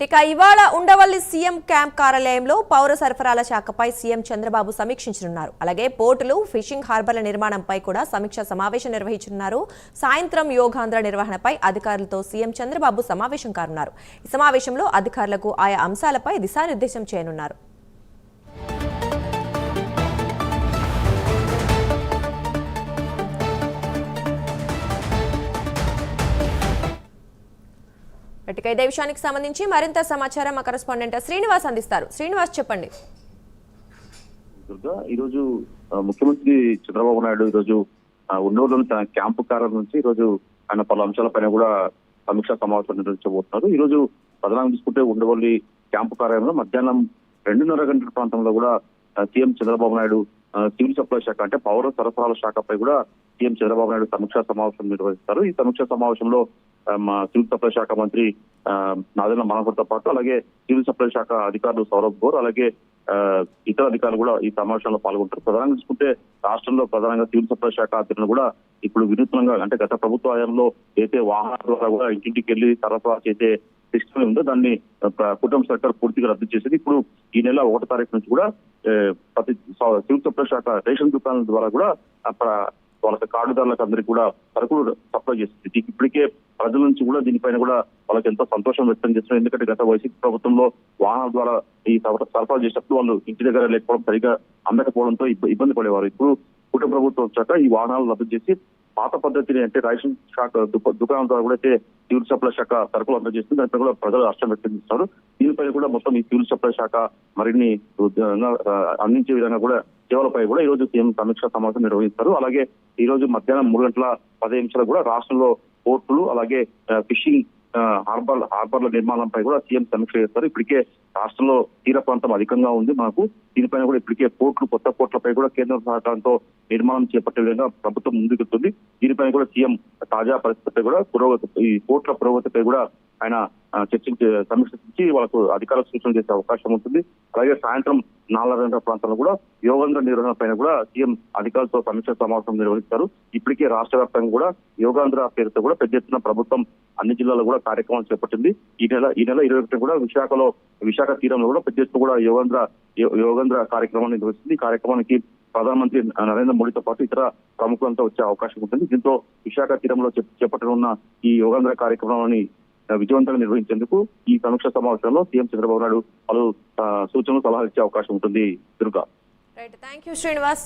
ఇక ఇవాళ Undavalli CM camp కార్యాలయంలో పౌర సరఫరాల శాఖపై సీఎం చంద్రబాబు సమీక్షించనున్నారు. అలాగే పోర్టులు ఫిషింగ్ హార్బర్ల నిర్మాణంపై కూడా సమీక్ష సమావేశం నిర్వహించనున్నారు. సాయంత్రం యోగాంధ్ర నిర్వహణపై అధికారులతో సీఎం చంద్రబాబు సమావేశం కానున్నారు. ఈ సమావేశంలో అధికారులకు ఆయా అంశాలపై దిశానిర్దేశం చేయనున్నారు. ఇక ఇదే విషయానికి సంబంధించి మరింత సమాచారం మా కరెస్పాండెంట్ శ్రీనివాస్ అందిస్తారు. శ్రీనివాస్ చెప్పండి. దుర్గా ఈరోజు ముఖ్యమంత్రి చంద్రబాబు నాయుడు ఈరోజు ఆ, తన క్యాంపు కార్యాలయం నుంచి ఈరోజు ఆయన పలు అంశాలపైన కూడా సమీక్షా సమావేశం నిర్వహించబోతున్నారు. ఈ రోజు తీసుకుంటే ఉండవల్లి క్యాంపు కార్యాలయంలో మధ్యాహ్నం రెండున్నర గంటల ప్రాంతంలో కూడా CM Chandrababu Naidu civil supply శాఖ అంటే పౌర సరఫరాల శాఖపై కూడా సీఎం చంద్రబాబు నాయుడు సమీక్షా సమావేశం నిర్వహిస్తారు. ఈ సమీక్షా సమావేశంలో మా సివిల్ సప్లై శాఖ మంత్రి ఆ, మనోహర్తో పాటు అలాగే సివిల్ సప్లై శాఖ అధికారులు సౌరభ్ గోర్ అలాగే ఆ, ఇతర అధికారులు కూడా ఈ సమావేశంలో పాల్గొంటారు. ప్రధానంగా చూసుకుంటే రాష్ట్రంలో ప్రధానంగా సివిల్ సప్లై శాఖ అధికారులు కూడా ఇప్పుడు వినూత్నంగా అంటే గత ప్రభుత్వ హయాంలో అయితే వాహనాల ద్వారా కూడా ఇంటింటికి వెళ్ళి సరఫరా చేసే సిస్టమ్ ఉందో. దాన్ని కుటుంబ సర్కార్ పూర్తిగా రద్దు చేసేది. ఇప్పుడు ఈ నెల ఒకటో తారీఖు నుంచి కూడా ప్రతి సివిల్ సప్లై శాఖ రేషన్ దుకాణాల ద్వారా కూడా అక్కడ వాళ్ళకి కార్డుదారులకు అందరికీ కూడా సరుకులు సప్లై చేస్తుంది. దీనికి ఇప్పటికే ప్రజల నుంచి కూడా దీనిపైన కూడా వాళ్ళకి ఎంతో సంతోషం వ్యక్తం చేస్తున్నారు. ఎందుకంటే గత వైసీపీ ప్రభుత్వంలో వాహనాల ద్వారా ఈ సరఫరా సరఫరా చేసినప్పుడు వాళ్ళు ఇంటి దగ్గర లేకపోవడం సరిగా అందకపోవడంతో ఇబ్బ- ఇబ్బంది పడేవారు. ఇప్పుడు కుటుంబ ప్రభుత్వం వచ్చాక ఈ వాహనాలు రద్దు చేసి పాత పద్ధతిని అంటే రేషన్ శాఖ దుకాణం ద్వారా కూడా అయితే సివిల్ సప్లై శాఖ సరుకులు అందజేస్తుంది దానిపై కూడా ప్రజలు హర్షం వ్యక్తం చేస్తారు దీనిపై కూడా మొత్తం ఈ సివిల్ సప్లై శాఖ మరిన్ని అందించే విధంగా కూడా సేవలపై కూడా ఈ రోజు సీఎం సమీక్ష సమావేశం నిర్వహిస్తారు. అలాగే ఈ రోజు మధ్యాహ్నం మూడు గంటల పది నిమిషాలు కూడా రాష్ట్రంలో పోర్టులు అలాగే ఫిషింగ్ హార్బర్ హార్బర్ల నిర్మాణంపై కూడా సీఎం సమీక్ష చేస్తారు. ఇప్పటికే రాష్ట్రంలో తీర ప్రాంతం అధికంగా ఉంది మనకు దీనిపైన కూడా ఇప్పటికే పోర్టులు కొత్త పోర్టులపై కూడా కేంద్ర సహకారంతో నిర్మాణం చేపట్టే విధంగా ప్రభుత్వం ముందుకెళ్తుంది. దీనిపైన కూడా సీఎం తాజా పరిస్థితిపై కూడా పురోగతి ఈ పోర్టుల పురోగతిపై కూడా ఆయన చర్చించి సమీక్షించి వాళ్ళకు అధికారులకు సూచనలు చేసే అవకాశం ఉంటుంది. అలాగే సాయంత్రం నాలుగు ప్రాంతాల్లో ప్రాంతంలో కూడా యోగంధ్ర నిర్వహణ పైన కూడా సీఎం అధికారులతో సమీక్ష సమావేశం నిర్వహిస్తారు. ఇప్పటికే రాష్ట్ర వ్యాప్తంగా కూడా యోగాంధ్ర పేరుతో కూడా పెద్ద ఎత్తున ప్రభుత్వం అన్ని జిల్లాల్లో కూడా కార్యక్రమాలు చేపట్టింది. ఈ నెల ఈ నెల ఇరవై ఒకటి కూడా విశాఖలో విశాఖ తీరంలో కూడా పెద్ద ఎత్తున కూడా యోగాంధ్ర యో- కార్యక్రమాన్ని నిర్వహిస్తుంది. ఈ కార్యక్రమానికి ప్రధానమంత్రి నరేంద్ర మోడీతో పాటు ఇతర ప్రముఖులంతా వచ్చే అవకాశం ఉంటుంది. దీంతో విశాఖ తీరంలో చేప- చేపట్టనున్న ఈ యోగాంధ్ర కార్యక్రమాన్ని విజయవంతంగా నిర్వహించేందుకు ఈ సమీక్ష సమావేశంలో సీఎం చంద్రబాబు నాయుడు పలు సూచనలు సలహాలు ఇచ్చే అవకాశం ఉంటుంది. దుర్గా. శ్రీనివాస్